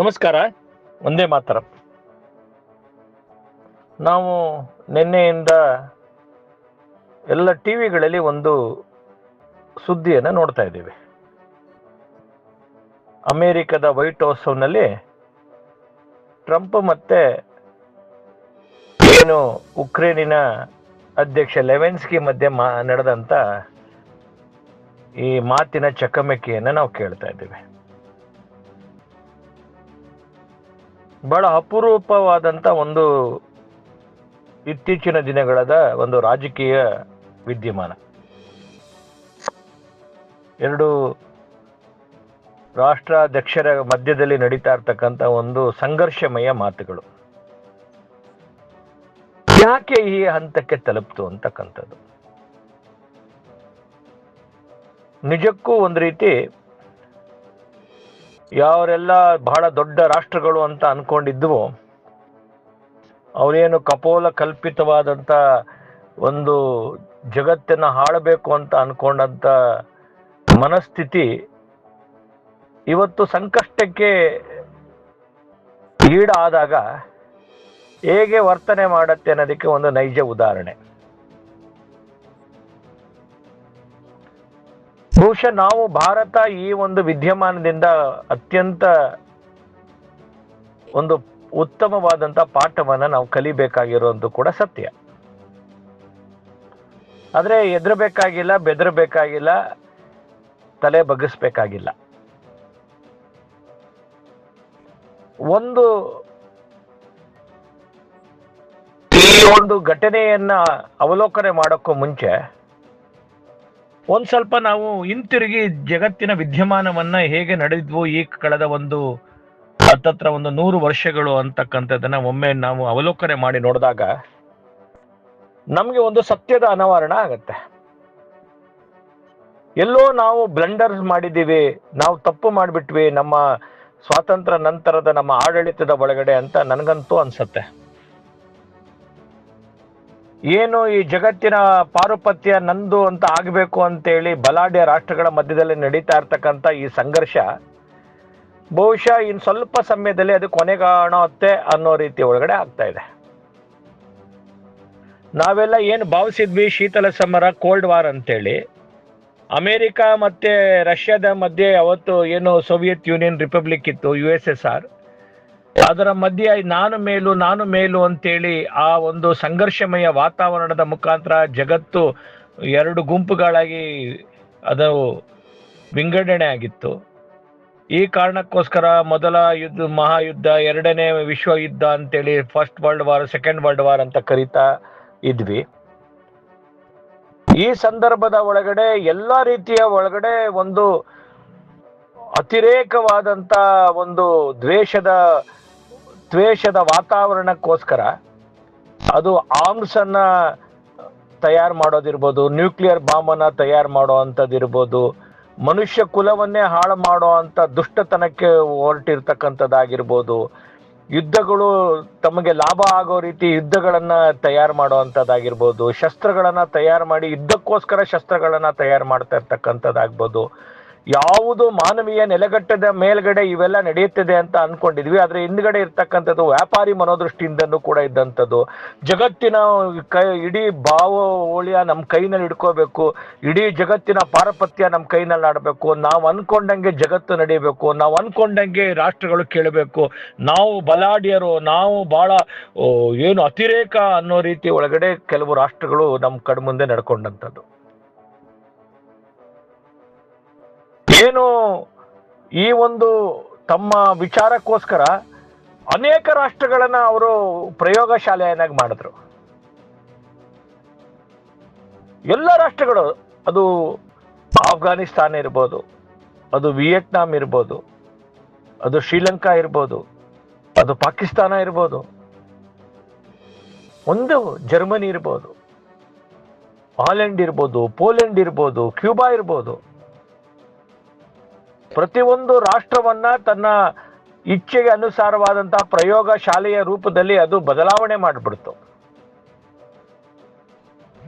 ನಮಸ್ಕಾರ. ಒಂದೇ ಮಾತರ. ನಾವು ನಿನ್ನೆಯಿಂದ ಎಲ್ಲ ಟಿ ವಿಗಳಲ್ಲಿ ಒಂದು ಸುದ್ದಿಯನ್ನು ನೋಡ್ತಾ ಇದ್ದೀವಿ. ಅಮೇರಿಕದ ವೈಟ್ ಹೌಸ್ನಲ್ಲಿ ಟ್ರಂಪ್ ಮತ್ತೆ ಏನು ಉಕ್ರೇನಿನ ಅಧ್ಯಕ್ಷ ಲೆವೆನ್ಸ್ಕಿ ಮಧ್ಯೆ ಮಾ ನಡೆದಂಥ ಈ ಮಾತಿನ ಚಕಮಕಿಯನ್ನು ನಾವು ಕೇಳ್ತಾ ಇದ್ದೀವಿ. ಬಹಳ ಅಪರೂಪವಾದಂಥ ಒಂದು ಇತ್ತೀಚಿನ ದಿನಗಳದ ಒಂದು ರಾಜಕೀಯ ವಿದ್ಯಮಾನ. ಎರಡು ರಾಷ್ಟ್ರಾಧ್ಯಕ್ಷರ ಮಧ್ಯದಲ್ಲಿ ನಡೀತಾ ಇರ್ತಕ್ಕಂಥ ಒಂದು ಸಂಘರ್ಷಮಯ ಮಾತುಗಳು. ಯಾಕೆ ಈ ಹಂತಕ್ಕೆ ತಲುಪ್ತು ಅಂತಕ್ಕಂಥದ್ದು. ನಿಜಕ್ಕೂ ಒಂದು ರೀತಿ ಯಾವರೆಲ್ಲ ಬಹಳ ದೊಡ್ಡ ರಾಷ್ಟ್ರಗಳು ಅಂತ ಅನ್ಕೊಂಡಿದ್ವು, ಅವರೇನು ಕಪೋಲ ಕಲ್ಪಿತವಾದಂಥ ಒಂದು ಜಗತ್ತನ್ನ ಹಾಳಬೇಕು ಅಂತ ಅನ್ಕೊಂಡಂತ ಮನಸ್ಥಿತಿ ಇವತ್ತು ಸಂಕಷ್ಟಕ್ಕೆ ಈಡಾದಾಗ ಹೇಗೆ ವರ್ತನೆ ಮಾಡತ್ತೆ ಅನ್ನೋದಕ್ಕೆ ಒಂದು ನೈಜ ಉದಾಹರಣೆ. ಬಹುಶಃ ನಾವು ಭಾರತ ಈ ಒಂದು ವಿದ್ಯಮಾನದಿಂದ ಅತ್ಯಂತ ಒಂದು ಉತ್ತಮವಾದಂತ ಪಾಠವನ್ನ ನಾವು ಕಲಿಬೇಕಾಗಿರೋದು ಕೂಡ ಸತ್ಯ. ಆದ್ರೆ ಎದ್ರಬೇಕಾಗಿಲ್ಲ ಬೆದರಬೇಕಾಗಿಲ್ಲ, ತಲೆ ಬಗ್ಗಿಸ್ಬೇಕಾಗಿಲ್ಲ. ಒಂದು ಈ ಒಂದು ಘಟನೆಯನ್ನ ಅವಲೋಕನೆ ಮಾಡೋಕ್ಕೂ ಮುಂಚೆ ಒಂದ್ ಸ್ವಲ್ಪ ನಾವು ಹಿಂತಿರುಗಿ ಜಗತ್ತಿನ ವಿದ್ಯಮಾನವನ್ನ ಹೇಗೆ ನಡೆದ್ವು ಈ ಕಳೆದ ಒಂದು ಹತ್ತತ್ರ ಒಂದು ನೂರು ವರ್ಷಗಳು ಅಂತಕ್ಕಂಥದ್ದನ್ನ ಒಮ್ಮೆ ನಾವು ಅವಲೋಕನೆ ಮಾಡಿ ನೋಡಿದಾಗ ನಮಗೆ ಒಂದು ಸತ್ಯದ ಅನಾವರಣ ಆಗತ್ತೆ. ಎಲ್ಲೋ ನಾವು ಬ್ಲಂಡರ್ ಮಾಡಿದ್ದೀವಿ, ನಾವು ತಪ್ಪು ಮಾಡಿಬಿಟ್ವಿ, ನಮ್ಮ ಸ್ವಾತಂತ್ರ್ಯ ನಂತರದ ನಮ್ಮ ಆಡಳಿತದ ಒಳಗಡೆ ಅಂತ ನನಗಂತೂ ಅನ್ಸತ್ತೆ. ಏನು ಈ ಜಗತ್ತಿನ ಪಾರುಪತ್ಯ ನಂದು ಅಂತ ಆಗಬೇಕು ಅಂತೇಳಿ ಬಲಾಢ್ಯ ರಾಷ್ಟ್ರಗಳ ಮಧ್ಯದಲ್ಲಿ ನಡೀತಾ ಇರ್ತಕ್ಕಂಥ ಈ ಸಂಘರ್ಷ, ಬಹುಶಃ ಇನ್ನು ಸ್ವಲ್ಪ ಸಮಯದಲ್ಲಿ ಅದು ಕೊನೆಗಾಣುತ್ತೆ ಅನ್ನೋ ರೀತಿ ಒಳಗಡೆ ಆಗ್ತಾ ಇದೆ. ನಾವೆಲ್ಲ ಏನು ಭಾವಿಸಿದ್ವಿ, ಶೀತಲ ಸಮರ ಕೋಲ್ಡ್ ವಾರ್ ಅಂತೇಳಿ. ಅಮೇರಿಕಾ ಮತ್ತೆ ರಷ್ಯಾದ ಮಧ್ಯೆ ಅವತ್ತು ಏನು ಸೋವಿಯತ್ ಯೂನಿಯನ್ ರಿಪಬ್ಲಿಕ್ ಇತ್ತು ಯು ಎಸ್ ಎಸ್ ಆರ್ ಅದರ ಮಧ್ಯೆ ನಾನು ಮೇಲು ನಾನು ಮೇಲು ಅಂತೇಳಿ ಆ ಒಂದು ಸಂಘರ್ಷಮಯ ವಾತಾವರಣದ ಮುಖಾಂತರ ಜಗತ್ತು ಎರಡು ಗುಂಪುಗಳಾಗಿ ಅದು ವಿಂಗಡಣೆ ಆಗಿತ್ತು. ಈ ಕಾರಣಕ್ಕೋಸ್ಕರ ಮೊದಲ ಯುದ್ಧ, ಮಹಾಯುದ್ಧ, ಎರಡನೇ ವಿಶ್ವ ಯುದ್ಧ ಅಂತೇಳಿ first world war second world war ಅಂತ ಕರಿತಾ ಇದ್ವಿ. ಈ ಸಂದರ್ಭದ ಒಳಗಡೆ ಎಲ್ಲ ರೀತಿಯ ಒಳಗಡೆ ಒಂದು ಅತಿರೇಕವಾದಂತ ಒಂದು ದ್ವೇಷದ ದ್ವೇಷದ ವಾತಾವರಣಕ್ಕೋಸ್ಕರ ಅದು ಆರ್ಮ್ಸ್ ಅನ್ನ ತಯಾರು ಮಾಡೋದಿರ್ಬೋದು, ನ್ಯೂಕ್ಲಿಯರ್ ಬಾಂಬ್ ಅನ್ನ ತಯಾರು ಮಾಡೋ ಅಂಥದ್ದಿರ್ಬೋದು ಮನುಷ್ಯ ಕುಲವನ್ನೇ ಹಾಳು ಮಾಡೋ ಅಂತ ದುಷ್ಟತನಕ್ಕೆ ಹೊರಟಿರ್ತಕ್ಕಂಥದ್ದಾಗಿರ್ಬೋದು, ಯುದ್ಧಗಳು ತಮಗೆ ಲಾಭ ಆಗೋ ರೀತಿ ಯುದ್ಧಗಳನ್ನ ತಯಾರು ಮಾಡೋ ಅಂಥದ್ದಾಗಿರ್ಬೋದು ಶಸ್ತ್ರಗಳನ್ನ ತಯಾರು ಮಾಡಿ ಯುದ್ಧಕ್ಕೋಸ್ಕರ ಶಸ್ತ್ರಗಳನ್ನ ತಯಾರು ಮಾಡ್ತಾ ಇರ್ತಕ್ಕಂಥದ್ದಾಗ್ಬೋದು ಯಾವುದು ಮಾನವೀಯ ನೆಲೆಗಟ್ಟದ ಮೇಲ್ಗಡೆ ಇವೆಲ್ಲ ನಡೆಯುತ್ತದೆ ಅಂತ ಅನ್ಕೊಂಡಿದ್ವಿ. ಆದ್ರೆ ಹಿಂದ್ಗಡೆ ಇರ್ತಕ್ಕಂಥದ್ದು ವ್ಯಾಪಾರಿ ಮನೋದೃಷ್ಟಿಯಿಂದನೂ ಕೂಡ ಇದ್ದಂಥದ್ದು. ಜಗತ್ತಿನ ಕೈ, ಇಡೀ ಭಾವೋಳಿಯ ನಮ್ಮ ಕೈನಲ್ಲಿ ಇಡ್ಕೋಬೇಕು ಇಡೀ ಜಗತ್ತಿನ ಪಾರಪತ್ಯ ನಮ್ಮ ಕೈನಲ್ಲಿ ಆಡಬೇಕು. ನಾವು ಅನ್ಕೊಂಡಂಗೆ ಜಗತ್ತು ನಡೀಬೇಕು ನಾವು ಅನ್ಕೊಂಡಂಗೆ ರಾಷ್ಟ್ರಗಳು ಕೇಳಬೇಕು. ನಾವು ಬಲಾಢ್ಯರು. ನಾವು ಬಹಳ ಏನು ಅತಿರೇಕ ಅನ್ನೋ ರೀತಿ ಒಳಗಡೆ ಕೆಲವು ರಾಷ್ಟ್ರಗಳು ನಮ್ಮ ಕಣ್ಮುಂದೆ ನಡ್ಕೊಂಡಂಥದ್ದು. ಏನು ಈ ಒಂದು ತಮ್ಮ ವಿಚಾರಕ್ಕೋಸ್ಕರ ಅನೇಕ ರಾಷ್ಟ್ರಗಳನ್ನ ಅವರು ಪ್ರಯೋಗಶಾಲೆಯನ್ನಾಗಿ ಮಾಡಿದ್ರು. ಎಲ್ಲ ರಾಷ್ಟ್ರಗಳು, ಅದು ಆಫ್ಘಾನಿಸ್ತಾನ ಇರ್ಬೋದು, ಅದು ವಿಯೆಟ್ನಾಂ ಇರ್ಬೋದು, ಅದು ಶ್ರೀಲಂಕಾ ಇರ್ಬೋದು, ಅದು ಪಾಕಿಸ್ತಾನ ಇರ್ಬೋದು, ಒಂದು ಜರ್ಮನಿ ಇರ್ಬೋದು, ಹಾಲೆಂಡ್ ಇರ್ಬೋದು, ಪೋಲೆಂಡ್ ಇರ್ಬೋದು, ಕ್ಯೂಬಾ ಇರ್ಬೋದು ಪ್ರತಿಯೊಂದು ರಾಷ್ಟ್ರವನ್ನ ತನ್ನ ಇಚ್ಛೆಗೆ ಅನುಸಾರವಾದಂತಹ ಪ್ರಯೋಗ ಶಾಲೆಯ ರೂಪದಲ್ಲಿ ಅದು ಬದಲಾವಣೆ ಮಾಡಿಬಿಡ್ತು.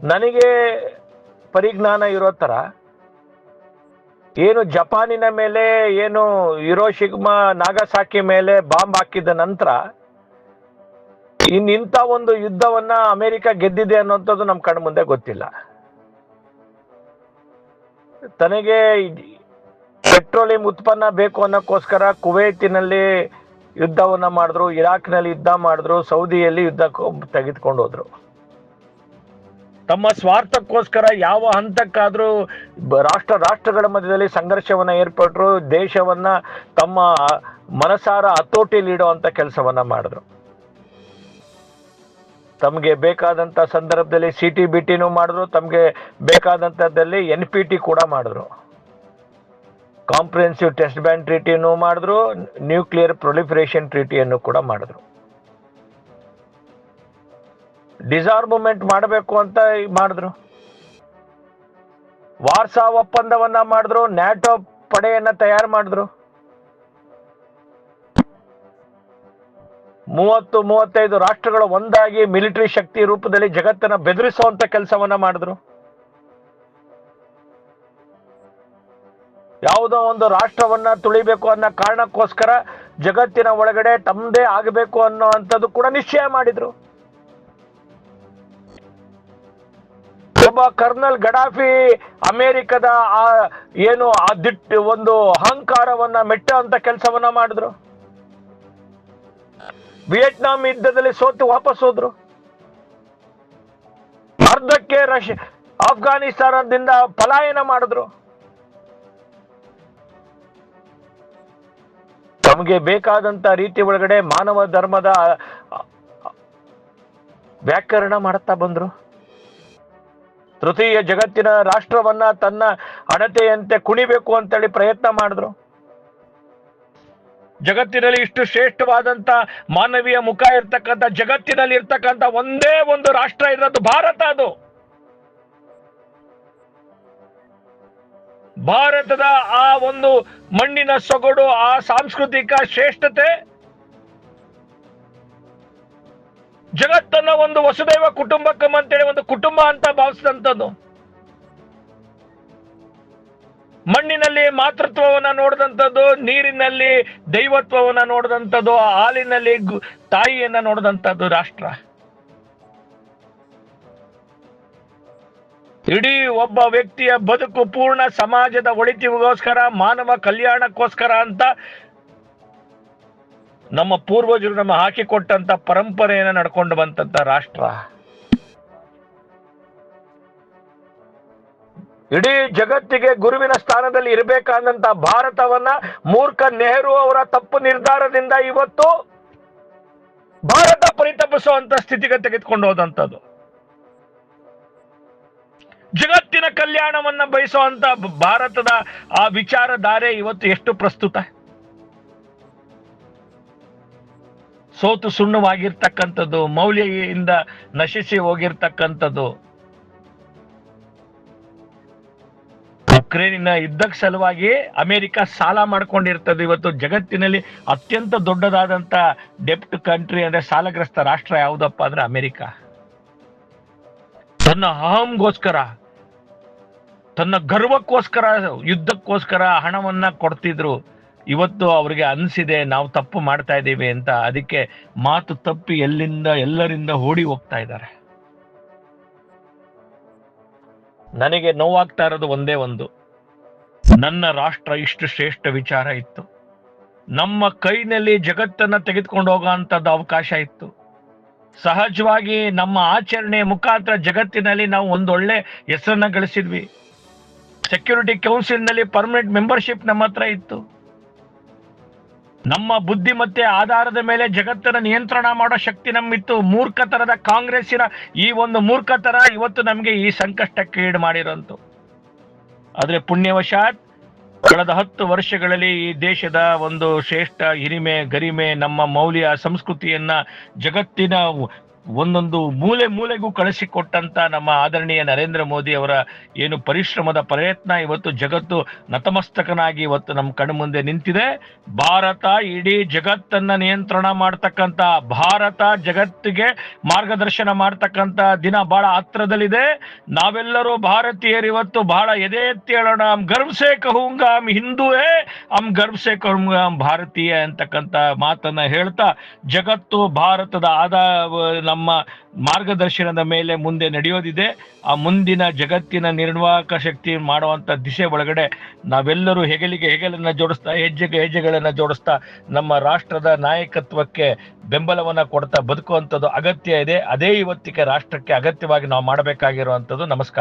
ನನಗೆ ಪರಿಜ್ಞಾನ ಇರೋ ತರ ಏನು ಜಪಾನಿನ ಮೇಲೆ, ಏನು ಹಿರೋಶಿಗ್ಮಾ ನಾಗಸಾಕಿ ಮೇಲೆ ಬಾಂಬ್ ಹಾಕಿದ ನಂತರ ಇನ್ನಿಂಥ ಒಂದು ಯುದ್ಧವನ್ನ ಅಮೆರಿಕ ಗೆದ್ದಿದೆ ಅನ್ನೋಂಥದ್ದು ನಮ್ಮ ಕಣ್ಮುಂದೆ ಗೊತ್ತಿಲ್ಲ. ತನಗೆ ಪೆಟ್ರೋಲಿಯಂ ಉತ್ಪನ್ನ ಬೇಕು ಅನ್ನೋಕ್ಕೋಸ್ಕರ ಕುವೈತಿನಲ್ಲಿ ಯುದ್ಧವನ್ನು ಮಾಡಿದ್ರು, ಇರಾಕ್ನಲ್ಲಿ ಯುದ್ಧ ಮಾಡಿದ್ರು, ಸೌದಿಯಲ್ಲಿ ಯುದ್ಧ ತೆಗೆದುಕೊಂಡು ಹೋದ್ರು ತಮ್ಮ ಸ್ವಾರ್ಥಕ್ಕೋಸ್ಕರ ಯಾವ ಹಂತಕ್ಕಾದರೂ ರಾಷ್ಟ್ರ, ರಾಷ್ಟ್ರಗಳ ಮಧ್ಯದಲ್ಲಿ ಸಂಘರ್ಷವನ್ನ ಏರ್ಪಟ್ಟರು ದೇಶವನ್ನ ತಮ್ಮ ಮನಸಾರ ಹತೋಟಿ ಲೀಡೋ ಅಂತ ಕೆಲಸವನ್ನ ಮಾಡಿದ್ರು. ತಮಗೆ ಬೇಕಾದಂತ ಸಂದರ್ಭದಲ್ಲಿ ಸಿ ಟಿ ಬಿ ಟಿನೂ ಮಾಡಿದ್ರು, ತಮಗೆ ಬೇಕಾದಂಥದ್ದಲ್ಲಿ ಎನ್ ಪಿ ಟಿ ಕೂಡ ಮಾಡಿದ್ರು. ಕಾಂಪ್ರಿಹೆನ್ಸಿವ್ ಟೆಸ್ಟ್ ಬ್ಯಾನ್ ಟ್ರೀಟಿಯನ್ನು ಮಾಡಿದ್ರು ನ್ಯೂಕ್ಲಿಯರ್ ಪ್ರೊಲಿಫರೇಷನ್ ಟ್ರೀಟಿಯನ್ನು ಕೂಡ ಮಾಡಿದ್ರು. ಡಿಸಾರ್ಮುಮೆಂಟ್ ಮಾಡಬೇಕು ಅಂತ ಮಾಡಿದ್ರು. ವಾರ್ಸಾ ಒಪ್ಪಂದವನ್ನ ಮಾಡಿದ್ರು ನ್ಯಾಟೋ ಪಡೆಯನ್ನ ತಯಾರು ಮಾಡಿದ್ರು. ಮೂವತ್ತು, ಮೂವತ್ತೈದು ರಾಷ್ಟ್ರಗಳು ಒಂದಾಗಿ ಮಿಲಿಟರಿ ಶಕ್ತಿ ರೂಪದಲ್ಲಿ ಜಗತ್ತನ್ನ ಬೆದರಿಸುವಂತ ಕೆಲಸವನ್ನ ಮಾಡಿದ್ರು. ಯಾವುದೋ ಒಂದು ರಾಷ್ಟ್ರವನ್ನ ತುಳಿಬೇಕು ಅನ್ನೋ ಕಾರಣಕ್ಕೋಸ್ಕರ ಜಗತ್ತಿನ ಒಳಗಡೆ ತಮ್ಮದೇ ಆಗಬೇಕು ಅನ್ನೋ ಅಂಥದ್ದು ಕೂಡ ನಿಶ್ಚಯ ಮಾಡಿದ್ರು. ಒಬ್ಬ ಕರ್ನಲ್ ಗಡಾಫಿ ಅಮೆರಿಕದ ಆ ಏನು ಆ ದಿಟ್ಟು ಒಂದು ಅಹಂಕಾರವನ್ನ ಮೆಟ್ಟ ಅಂತ ಕೆಲಸವನ್ನ ಮಾಡಿದ್ರು. ವಿಯೆಟ್ನಾಂ ಯುದ್ಧದಲ್ಲಿ ಸೋತು ವಾಪಸ್ ಹೋದ್ರು. ಅರ್ಧಕ್ಕೆ ರಶ್, ಆಫ್ಘಾನಿಸ್ತಾನದಿಂದ ಪಲಾಯನ ಮಾಡಿದ್ರು. ತಮಗೆ ಬೇಕಾದಂತ ರೀತಿ ಒಳಗಡೆ ಮಾನವ ಧರ್ಮದ ವ್ಯಾಕರಣ ಮಾಡುತ್ತಾ ಬಂದ್ರು? ತೃತೀಯ ಜಗತ್ತಿನ ರಾಷ್ಟ್ರವನ್ನ ತನ್ನ ಅಣತೆಯಂತೆ ಕುಣಿಬೇಕು ಅಂತೇಳಿ ಪ್ರಯತ್ನ ಮಾಡಿದ್ರು. ಜಗತ್ತಿನಲ್ಲಿ ಇಷ್ಟು ಶ್ರೇಷ್ಠವಾದಂತ ಮಾನವೀಯ ಮುಖ ಇರ್ತಕ್ಕಂಥ ಜಗತ್ತಿನಲ್ಲಿ ಇರ್ತಕ್ಕಂಥ ಒಂದೇ ಒಂದು ರಾಷ್ಟ್ರ ಇರೋದು ಭಾರತ ಅದು. ಭಾರತದ ಆ ಒಂದು ಮಣ್ಣಿನ ಸೊಗಡು, ಆ ಸಾಂಸ್ಕೃತಿಕ ಶ್ರೇಷ್ಠತೆ ಜಗತ್ತನ್ನ ಒಂದು ವಸುದೈವ ಕುಟುಂಬಕಂ ಅಂತೇಳಿ ಒಂದು ಕುಟುಂಬ ಅಂತ ಭಾವಿಸಿದಂಥದ್ದು. ಮಣ್ಣಿನಲ್ಲಿ ಮಾತೃತ್ವವನ್ನ ನೋಡಿದಂಥದ್ದು, ನೀರಿನಲ್ಲಿ ದೈವತ್ವವನ್ನ ನೋಡಿದಂಥದ್ದು ಹಾಲಿನಲ್ಲಿ ತಾಯಿಯನ್ನ ನೋಡಿದಂಥದ್ದು ರಾಷ್ಟ್ರ. ಇಡೀ ಒಬ್ಬ ವ್ಯಕ್ತಿಯ ಬದುಕು ಪೂರ್ಣ ಸಮಾಜದ ಒಳಿತಿಗೋಸ್ಕರ, ಮಾನವ ಕಲ್ಯಾಣಕ್ಕೋಸ್ಕರ ಅಂತ ನಮ್ಮ ಪೂರ್ವಜರು ನಮ್ಮ ಹಾಕಿಕೊಟ್ಟಂತ ಪರಂಪರೆಯನ್ನ ನಡ್ಕೊಂಡು ಬಂತಂತ ರಾಷ್ಟ್ರ. ಇಡೀ ಜಗತ್ತಿಗೆ ಗುರುವಿನ ಸ್ಥಾನದಲ್ಲಿ ಇರಬೇಕಾದಂತ ಭಾರತವನ್ನ ಮೂರ್ಖ ನೆಹರು ಅವರ ತಪ್ಪು ನಿರ್ಧಾರದಿಂದ ಇವತ್ತು ಭಾರತ ಪರಿತಪಿಸುವಂತ ಸ್ಥಿತಿಗೆ ತೆಗೆದುಕೊಂಡು ಹೋದಂಥದ್ದು ಜಗತ್ತಿನ ಕಲ್ಯಾಣವನ್ನ ಬಯಸುವಂತ ಭಾರತದ ಆ ವಿಚಾರಧಾರೆ ಇವತ್ತು ಎಷ್ಟು ಪ್ರಸ್ತುತ? ಸೋತು ಸುಣ್ಣವಾಗಿರ್ತಕ್ಕಂಥದ್ದು ಮೌಲ್ಯದಿಂದ ನಶಿಸಿ ಹೋಗಿರ್ತಕ್ಕಂಥದ್ದು. ಉಕ್ರೇನಿನ ಯುದ್ಧಕ್ಕೆ ಸಲುವಾಗಿ ಅಮೆರಿಕ ಸಾಲ ಮಾಡ್ಕೊಂಡಿರ್ತದೆ ಇವತ್ತು. ಜಗತ್ತಿನಲ್ಲಿ ಅತ್ಯಂತ ದೊಡ್ಡದಾದಂತ ಡೆಪ್ಟ್ ಕಂಟ್ರಿ ಅಂದ್ರೆ ಸಾಲಗ್ರಸ್ತ ರಾಷ್ಟ್ರ ಯಾವುದಪ್ಪ ಅಂದ್ರೆ ಅಮೆರಿಕ. ತನ್ನ ಅಹಂಗೋಸ್ಕರ ತನ್ನ ಗರ್ವಕ್ಕೋಸ್ಕರ, ಯುದ್ಧಕ್ಕೋಸ್ಕರ ಹಣವನ್ನ ಕೊಡ್ತಿದ್ರು. ಇವತ್ತು ಅವ್ರಿಗೆ ಅನಿಸಿದೆ, ನಾವು ತಪ್ಪು ಮಾಡ್ತಾ ಇದ್ದೀವಿ ಅಂತ. ಅದಕ್ಕೆ ಮಾತು ತಪ್ಪಿ ಎಲ್ಲಿಂದ, ಎಲ್ಲರಿಂದ ಓಡಿ ಹೋಗ್ತಾ ಇದ್ದಾರೆ. ನನಗೆ ನೋವಾಗ್ತಾ ಇರೋದು ಒಂದೇ ಒಂದು. ನನ್ನ ರಾಷ್ಟ್ರ ಇಷ್ಟು ಶ್ರೇಷ್ಠ ವಿಚಾರ ಇತ್ತು. ನಮ್ಮ ಕೈನಲ್ಲಿ ಜಗತ್ತನ್ನ ತೆಗೆದುಕೊಂಡು ಹೋಗೋಂಥದ್ದು ಅವಕಾಶ ಇತ್ತು. ಸಹಜವಾಗಿ ನಮ್ಮ ಆಚರಣೆ ಮುಖಾಂತರ ಜಗತ್ತಿನಲ್ಲಿ ನಾವು ಒಂದೊಳ್ಳೆ ಹೆಸರನ್ನ ಗಳಿಸಿದ್ವಿ. ಸೆಕ್ಯೂರಿಟಿ ಕೌನ್ಸಿಲ್ನಲ್ಲಿ ಪರ್ಮನೆಂಟ್ ಮೆಂಬರ್ಶಿಪ್ ನಮ್ಮ ಹತ್ರ ಇತ್ತು. ನಮ್ಮ ಬುದ್ಧಿ ಮತ್ತೆ ಆಧಾರದ ಮೇಲೆ ಜಗತ್ತನ್ನು ನಿಯಂತ್ರಣ ಮಾಡೋ ಶಕ್ತಿ ನಮ್ಮಿತ್ತು. ಮೂರ್ಖತನದ ಕಾಂಗ್ರೆಸ್ಸಿನ ಈ ಒಂದು ಮೂರ್ಖತನ ಇವತ್ತು ನಮಗೆ ಈ ಸಂಕಷ್ಟಕ್ಕೆ ಈಡು ಮಾಡಿರೋಂತು. ಆದ್ರೆ ಪುಣ್ಯವಶಾತ್ ಕಳೆದ ಹತ್ತು ವರ್ಷಗಳಲ್ಲಿ ಈ ದೇಶದ ಒಂದು ಶ್ರೇಷ್ಠ ಹಿರಿಮೆ, ಗರಿಮೆ, ನಮ್ಮ ಮೌಲ್ಯ, ಸಂಸ್ಕೃತಿಯನ್ನ ಜಗತ್ತಿನ ಒಂದೊಂದು ಮೂಲೆ ಮೂಲೆಗೂ ಕಳಿಸಿಕೊಟ್ಟಂತ ನಮ್ಮ ಆದರಣೀಯ ನರೇಂದ್ರ ಮೋದಿ ಅವರ ಏನು ಪರಿಶ್ರಮದ ಪ್ರಯತ್ನ, ಇವತ್ತು ಜಗತ್ತು ನತಮಸ್ತಕನಾಗಿ ಇವತ್ತು ನಮ್ಮ ಕಣ್ಣು ಮುಂದೆ ನಿಂತಿದೆ. ಭಾರತ ಇಡೀ ಜಗತ್ತನ್ನ ನಿಯಂತ್ರಣ ಮಾಡ್ತಕ್ಕಂತ, ಭಾರತ ಜಗತ್ತಿಗೆ ಮಾರ್ಗದರ್ಶನ ಮಾಡ್ತಕ್ಕಂತ ದಿನ ಬಹಳ ಹತ್ರದಲ್ಲಿದೆ. ನಾವೆಲ್ಲರೂ ಭಾರತೀಯರು ಇವತ್ತು ಬಹಳ ಎದೆ ಎತ್ತಿ ಹೇಳೋಣ, ಅಮ್ ಗರ್ವ್ ಸೇ ಕಹೂಂಗ, ಅಮ್ ಹಿಂದೂ ಏ ಅಮ್ ಗರ್ವ್ ಸೇ ಕಹೂಂಗ ಭಾರತೀಯ ಅಂತಕ್ಕಂತ ಮಾತನ್ನ ಹೇಳ್ತಾ, ಜಗತ್ತು ಭಾರತದ ಆದ ನಮ್ಮ ಮಾರ್ಗದರ್ಶನದ ಮೇಲೆ ಮುಂದೆ ನಡೆಯೋದಿದೆ. ಆ ಮುಂದಿನ ಜಗತ್ತಿನ ನಿರ್ವಾಹಕ ಶಕ್ತಿ ಮಾಡುವಂಥ ದಿಶೆ ಒಳಗಡೆ ನಾವೆಲ್ಲರೂ ಹೆಗಲಿಗೆ ಹೆಗಲನ್ನು ಜೋಡಿಸ್ತಾ, ಹೆಜ್ಜೆಗೆ ಹೆಜ್ಜೆಗಳನ್ನು ಜೋಡಿಸ್ತಾ ನಮ್ಮ ರಾಷ್ಟ್ರದ ನಾಯಕತ್ವಕ್ಕೆ ಬೆಂಬಲವನ್ನು ಕೊಡ್ತಾ ಬದುಕುವಂಥದ್ದು ಅಗತ್ಯ ಇದೆ. ಅದೇ ಇವತ್ತಿಗೆ ರಾಷ್ಟ್ರಕ್ಕೆ ಅಗತ್ಯವಾಗಿ ನಾವು ಮಾಡಬೇಕಾಗಿರುವಂಥದ್ದು ನಮಸ್ಕಾರ.